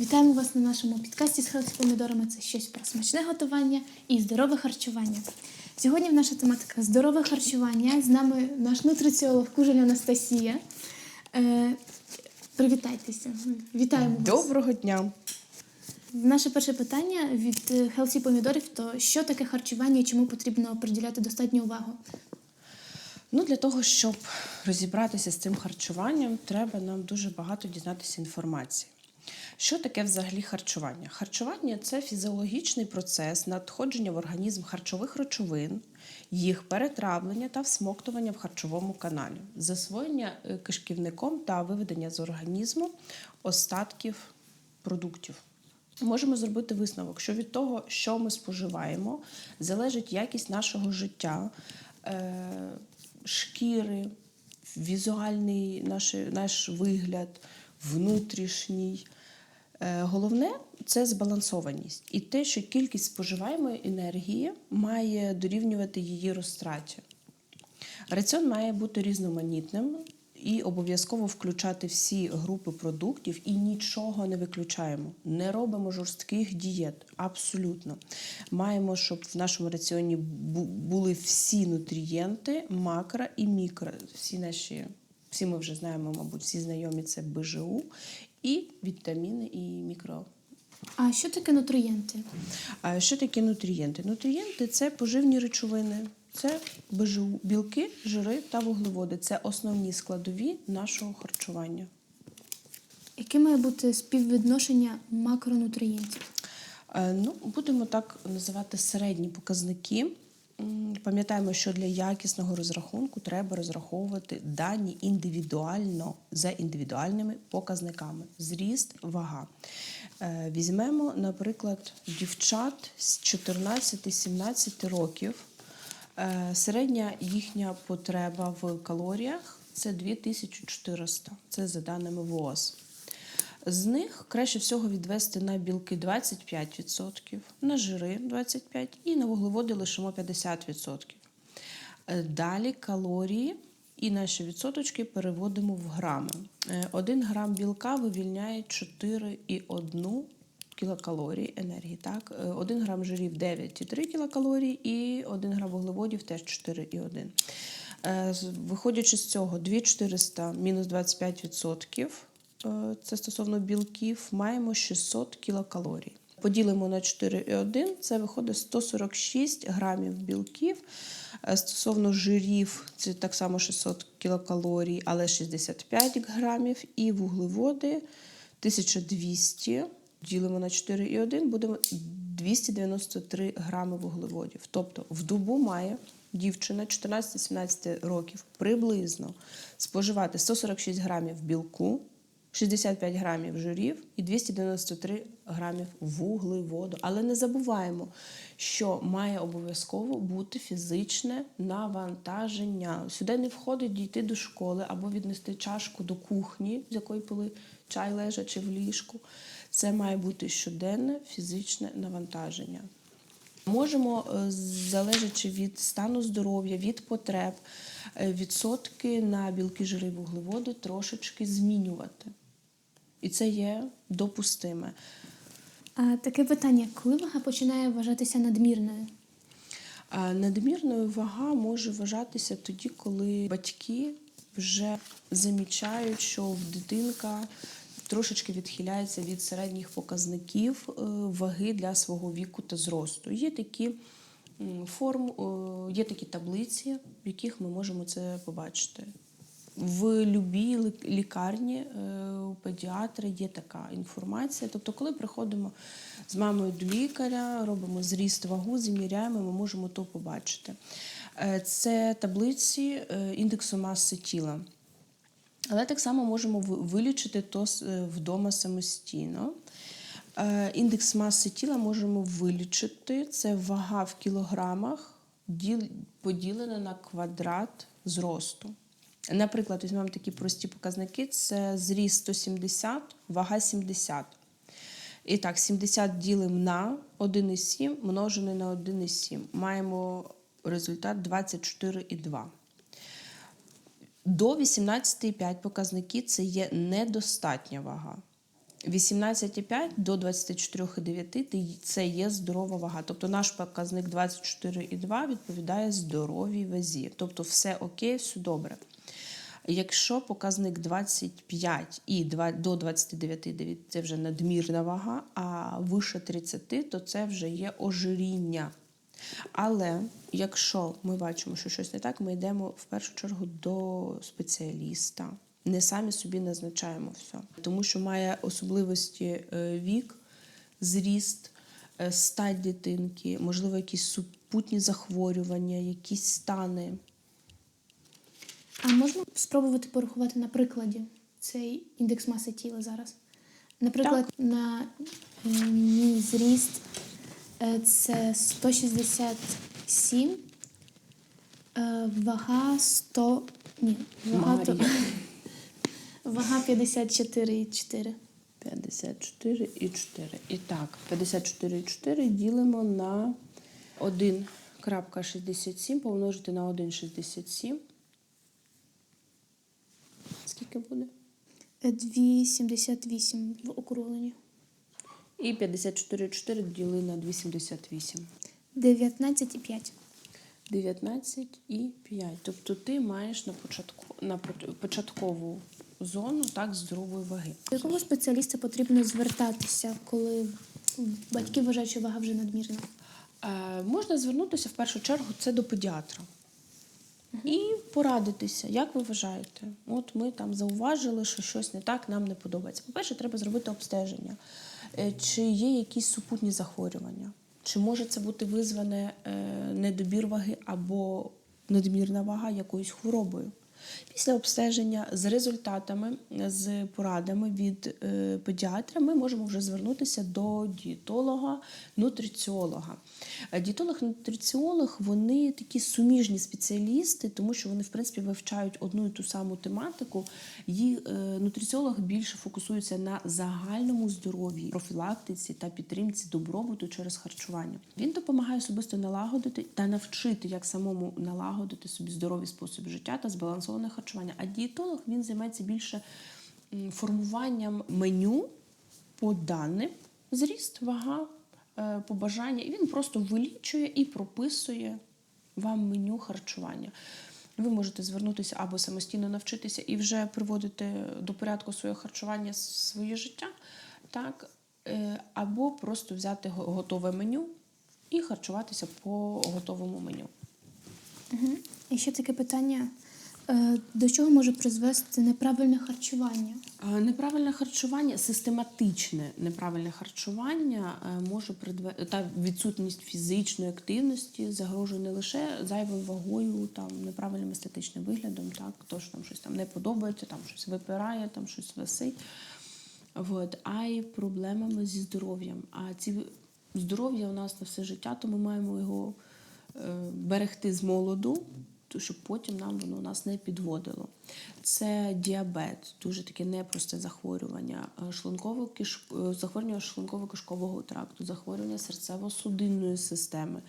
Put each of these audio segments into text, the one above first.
Вітаємо вас на нашому підкасті з «Хелсі помідорами. Це щось про смачне готування і здорове харчування. Сьогодні в наша тематика здорове харчування. З нами наш нутриціолог Кужель Анастасія. Е, привітайтеся. Вітаємо вас. Доброго дня. Наше перше питання від Хелсі помідорів то що таке харчування і чому потрібно приділяти достатню увагу? Ну, для того, щоб розібратися з цим харчуванням, треба нам дуже багато дізнатися інформації. Що таке взагалі харчування? Харчування це фізіологічний процес надходження в організм харчових речовин, їх перетравлення та всмоктування в харчовому каналі, засвоєння е, кишківником та виведення з організму остатків продуктів. Можемо зробити висновок, що від того, що ми споживаємо, залежить якість нашого життя, е, шкіри, візуальний наш, наш вигляд, внутрішній. Е, Головне це збалансованість і те, що кількість споживаємої енергії має дорівнювати її розтраті. Раціон має бути різноманітним і обов'язково включати всі групи продуктів і нічого не виключаємо. Не робимо жорстких дієт. Абсолютно. Маємо, щоб в нашому раціоні були всі нутрієнти, макро і мікро. Всі наші, всі ми вже знаємо, мабуть, всі знайомі це БЖУ, і вітаміни, і мікро А що таке нутрієнти? а що таке нутрієнти? Нутрієнти це поживні речовини, це БЖУ, білки, жири та вуглеводи. Це основні складові нашого харчування. Яке має бути співвідношення макронутрієнтів? Е, Ну, будемо так називати середні показники. Пам'ятаємо, що для якісного розрахунку треба розраховувати дані індивідуально за індивідуальними показниками: зріст, вага. Е, Візьмемо, наприклад, дівчат з 14-17 років. Е, Середня їхня потреба в калоріях це 2400. Це за даними ВООЗ. З них краще всього відвести на білки 25%, на жири 25% і на вуглеводи лишимо 50%. Е, Далі калорії і наші відсоточки переводимо в грами. 1 грам білка вивільняє 4,1 кілокалорії енергії. Так? 1 грам жирів 9,3 кілокалорії і 1 грам вуглеводів теж 4,1. Е, Виходячи з цього, 2400 мінус 25%, е, це стосовно білків, маємо 600 кілокалорій. Поділимо на 4,1, це виходить 146 грамів білків. Е, Стосовно жирів, це так само 600 кілокалорій, але 65 грамів. І вуглеводи 1200. Ділимо на 4,1, будемо 293 грами вуглеводів. Тобто в добу має дівчина 14-17 років приблизно споживати 146 грамів білку, 65 грамів жирів і 293 грамів вуглеводу. Але не забуваємо, що має обов'язково бути фізичне навантаження. Сюди не входить дійти до школи або віднести чашку до кухні, з якої пили чай лежачи в ліжку. Це має бути щоденне фізичне навантаження. Можемо, е, залежачи від стану здоров'я, від потреб, е, відсотки на білки, жири, вуглеводи трошечки змінювати. І це є допустиме. А таке питання: коли вага починає вважатися надмірною? А Надмірною вага може вважатися тоді, коли батьки вже замічають, що дитинка трошечки відхиляється від середніх показників е, ваги для свого віку та зросту. Є такі форм, е, є такі таблиці, в яких ми можемо це побачити. В лі- лікарні е, у педіатра є така інформація. Тобто, коли приходимо з мамою до лікаря, робимо зріст вагу, заміряємо, ми можемо то побачити. Це таблиці індексу маси тіла. Але так само можемо вилічити то е, вдома самостійно. Е, Індекс маси тіла можемо вилічити. Це вага в кілограмах поділена на квадрат зросту. Наприклад, візьмемо такі прості показники: це зріст 170, вага 70. І так, 70 ділимо на 1,7 множене на 1,7. Маємо результат 24,2. До 18,5 показники це є недостатня вага. 18,5 до 24,9 ти- це є здорова вага. Тобто наш показник 24,2 відповідає здоровій вазі. Тобто все окей, все добре. Якщо показник 25 і два- до 29,9 це вже надмірна вага, а вище 30, то це вже є ожиріння. Але якщо ми бачимо, що щось не так, ми йдемо в першу чергу до спеціаліста. Не самі собі назначаємо все, тому що має особливості е, вік, зріст, е, стать дитинки, можливо, якісь супутні захворювання, якісь стани. А можна спробувати порахувати на прикладі цей індекс маси тіла зараз? Наприклад, на е, мій зріст це 167, е, вага 100. Ні, вага, то, вага 54,4. 54,4. І так, 54,4 ділимо на 1,67 помножити на 1,67. Скільки буде? Е, 2,78 в округленні. І 54,4 діли на 2,78. 19,5. 19,5. Тобто ти маєш на, початку, на початкову зону так, здорової ваги. До якого спеціаліста потрібно звертатися, коли батьки вважають, що вага вже надмірна? Е, можна звернутися в першу чергу це до педіатра. І порадитися, як ви вважаєте? От ми там зауважили, що щось не так, нам не подобається. По-перше, треба зробити обстеження, чи є якісь супутні захворювання, чи може це бути визване е, недобір ваги або надмірна вага якоюсь хворобою. Після обстеження з результатами, з порадами від е, педіатра ми можемо вже звернутися до дієтолога, нутриціолога. Е, Дієтолог-нутриціолог вони такі суміжні спеціалісти, тому що вони в принципі вивчають одну і ту саму тематику. Їх е, нутриціолог більше фокусується на загальному здоров'ї, профілактиці та підтримці добробуту через харчування. Він допомагає особисто налагодити та навчити, як самому налагодити собі здоровий спосіб життя та збалансоване харчування. А дієтолог він займається більше формуванням меню по даним зріст, вага, е, побажання. І він просто вилічує і прописує вам меню харчування. Ви можете звернутися або самостійно навчитися і вже приводити до порядку своє харчування, своє життя, так, е, або просто взяти готове меню і харчуватися по готовому меню. Угу. І ще таке питання: до чого може призвести неправильне харчування? Е, Неправильне харчування, систематичне неправильне харчування е, може придве... та відсутність фізичної активності загрожує не лише зайвою вагою, там неправильним естетичним виглядом, так то що там щось там не подобається, там щось випирає, там щось висить. От, а й проблемами зі здоров'ям. А ці здоров'я у нас на все життя, то ми маємо його е, берегти з молоду, щоб потім нам воно нас не підводило. Це діабет, дуже таке непросте захворювання, е, шлунково е, захворювання шлунково-кишкового тракту, захворювання серцево-судинної системи.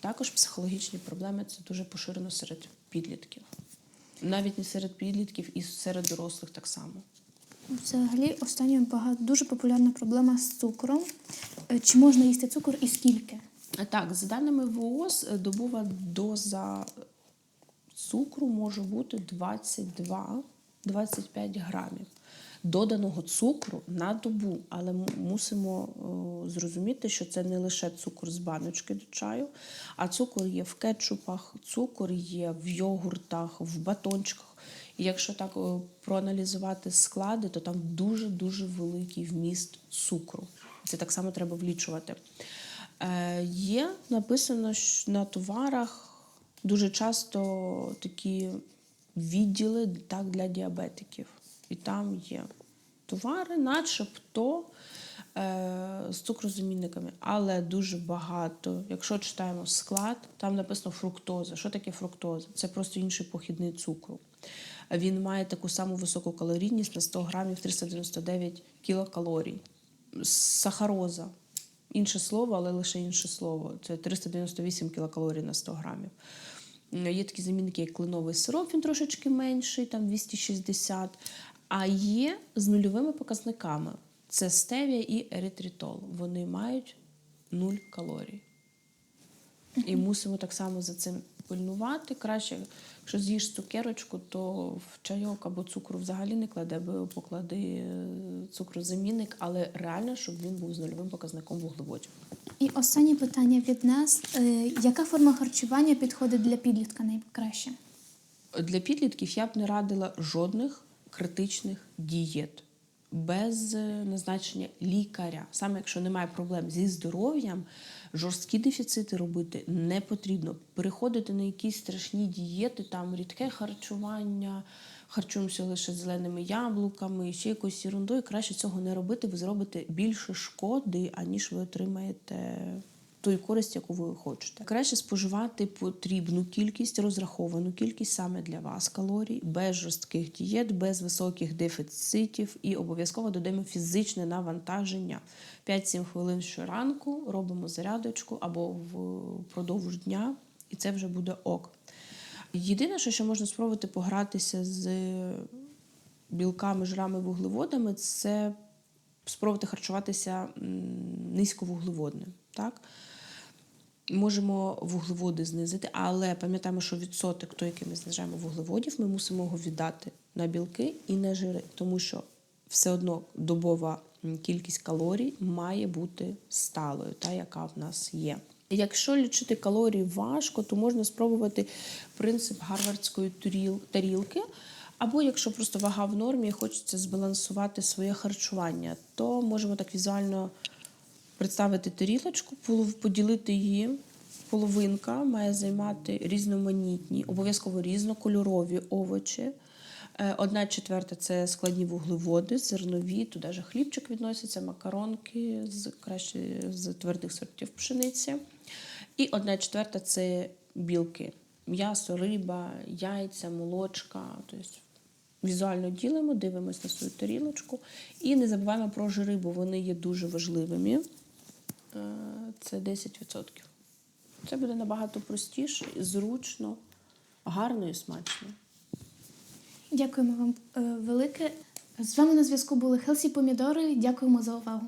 Також психологічні проблеми це дуже поширено серед підлітків. Навіть не серед підлітків, і серед дорослих так само. Взагалі, останньою багато дуже популярна проблема з цукром. Е, Чи можна їсти цукор і скільки? Так, за даними ВООЗ, добова доза цукру може бути 22-25 грамів доданого цукру на добу. Але мусимо о, зрозуміти, що це не лише цукор з баночки до чаю, а цукор є в кетчупах, цукор є в йогуртах, в батончиках. І якщо так о, проаналізувати склади, то там дуже-дуже великий вміст цукру. Це так само треба влічувати. Е, є написано що на товарах дуже часто такі відділи так, для діабетиків. І там є товари, начебто е, з цукрозамінниками, але дуже багато. Якщо читаємо склад, там написано фруктоза. Що таке фруктоза? Це просто інший похідний цукру. Він має таку саму високу калорійність на 100 грамів 399 кілокалорій. Сахароза. Інше слово, але лише інше слово. Це 398 кілокалорій на 100 грамів. Є такі замінники, як кленовий сироп, він трошечки менший, там 260. А є з нульовими показниками. Це стевія і еритритол. Вони мають нуль калорій. І мусимо так само за цим пильнувати. Краще, якщо з'їш цукерочку, то в чайок або цукру взагалі не кладе, бо поклади е, цукрозамінник, але реально, щоб він був з нульовим показником вуглеводів. І останнє питання від нас: Е, яка форма харчування підходить для підлітка найкраще? Для підлітків я б не радила жодних критичних дієт без е, назначення лікаря. Саме якщо немає проблем зі здоров'ям, жорсткі дефіцити робити не потрібно. Переходити на якісь страшні дієти, там рідке харчування, харчуємося лише зеленими яблуками, ще якоюсь ерундою. Краще цього не робити. Ви зробите більше шкоди, аніж ви отримаєте тої користі, яку ви хочете. Краще споживати потрібну кількість, розраховану кількість саме для вас калорій, без жорстких дієт, без високих дефіцитів і обов'язково додаємо фізичне навантаження. 5-7 хвилин щоранку робимо зарядочку або впродовж дня, і це вже буде ок. Єдине, що можна спробувати погратися з білками, жирами, вуглеводами, це спробувати харчуватися низьковуглеводним. Так? Можемо вуглеводи знизити, але пам'ятаємо, що відсоток, той, який ми знижаємо вуглеводів, ми мусимо його віддати на білки і на жири, тому що все одно добова кількість калорій має бути сталою, та яка в нас є. Якщо лічити калорії важко, то можна спробувати принцип гарвардської тарілки. Або якщо просто вага в нормі і хочеться збалансувати своє харчування, то можемо так візуально представити тарілочку, поділити її. Половинка має займати різноманітні, обов'язково різнокольорові овочі. Е, Одна четверта це складні вуглеводи, зернові, туди ж хлібчик відноситься, макаронки з краще з твердих сортів пшениці. І одна четверта це білки: м'ясо, риба, яйця, молочка. Тобто візуально ділимо, дивимося на свою тарілочку. І не забуваємо про жири, бо вони є дуже важливими. Е, Це 10%. Це буде набагато простіше, зручно, гарно і смачно. Дякуємо вам е, велике. З вами на зв'язку були Хелсі Помідори. Дякуємо за увагу.